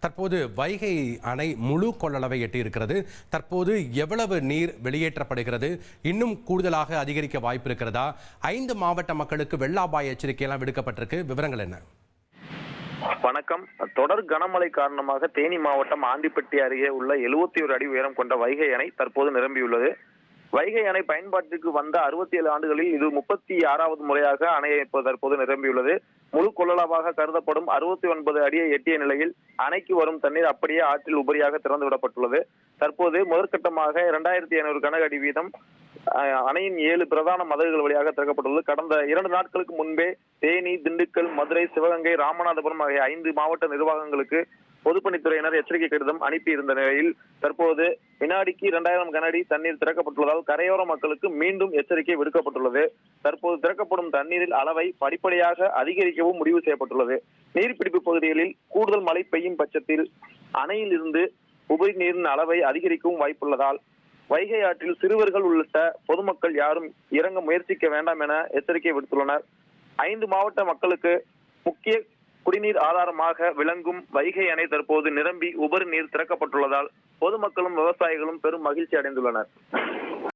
தற்போது வைகை அணை முழு கொள்ளளவை எட்டியிருக்கிறது. தற்போது எவ்வளவு நீர் வெளியேற்றப்படுகிறது? இன்னும் கூடுதலாக அதிகரிக்க வாய்ப்பு இருக்கிறதா ஐந்து மாவட்ட மக்களுக்கு வெள்ள அபாய எச்சரிக்கையெல்லாம் விடுக்கப்பட்டிருக்கு. விவரங்கள் என்ன? வணக்கம். தொடர் கனமழை காரணமாக தேனி மாவட்டம் ஆண்டிப்பட்டி அருகே உள்ள எழுபத்தி ஒரு அடி உயரம் கொண்ட வைகை அணை தற்போது நிரம்பியுள்ளது. வைகை அணை பயன்பாட்டிற்கு வந்த அறுபத்தி ஏழு ஆண்டுகளில் இது முப்பத்தி ஆறாவது முறையாக அணையை தற்போது நிரம்பியுள்ளது. முழு கொள்ளளவாக கருதப்படும் அறுபத்தி ஒன்பது அடியை எட்டிய நிலையில் அணைக்கு வரும் தண்ணீர் அப்படியே ஆற்றில் உபரியாக திறந்து விடப்பட்டுள்ளது. தற்போது முதற்கட்டமாக இரண்டாயிரத்தி ஐநூறு கன அடி வீதம் அணையின் ஏழு பிரதான மதகுகள் வழியாக திறக்கப்பட்டுள்ளது. கடந்த இரண்டு நாட்களுக்கு முன்பே தேனி திண்டுக்கல் மதுரை சிவகங்கை ராமநாதபுரம் ஆகிய ஐந்து மாவட்ட நிர்வாகங்களுக்கு பொதுப்பணித்துறையினர் எச்சரிக்கை கடிதம் அனுப்பியிருந்த நிலையில் தற்போது வினாடிக்கு இரண்டாயிரம் கனஅடி தண்ணீர் திறக்கப்பட்டுள்ளதால் கரையோர மக்களுக்கு மீண்டும் எச்சரிக்கை விடுக்கப்பட்டுள்ளது. தற்போது திறக்கப்படும் தண்ணீரில் அளவை படிப்படியாக அதிகரிக்கவும் முடிவு செய்யப்பட்டுள்ளது. நீர்பிடிப்பு பகுதிகளில் கூடுதல் மழை பெய்யும் பட்சத்தில் அணையில் இருந்து உபரி நீரின் அளவை அதிகரிக்கவும் வாய்ப்புள்ளதால் வைகை ஆற்றில் சிறுவர்கள் உள்ளிட்ட பொதுமக்கள் யாரும் இறங்க முயற்சிக்க வேண்டாம் என எச்சரிக்கை விடுத்துள்ளனர். ஐந்து மாவட்ட மக்களுக்கு முக்கிய குடிநீர் ஆதாரமாக விளங்கும் வைகை அணை தற்போது நிரம்பி உபரி நீர் திறக்கப்பட்டுள்ளதால் பொதுமக்களும் விவசாயிகளும் பெரும் மகிழ்ச்சி அடைந்துள்ளனர்.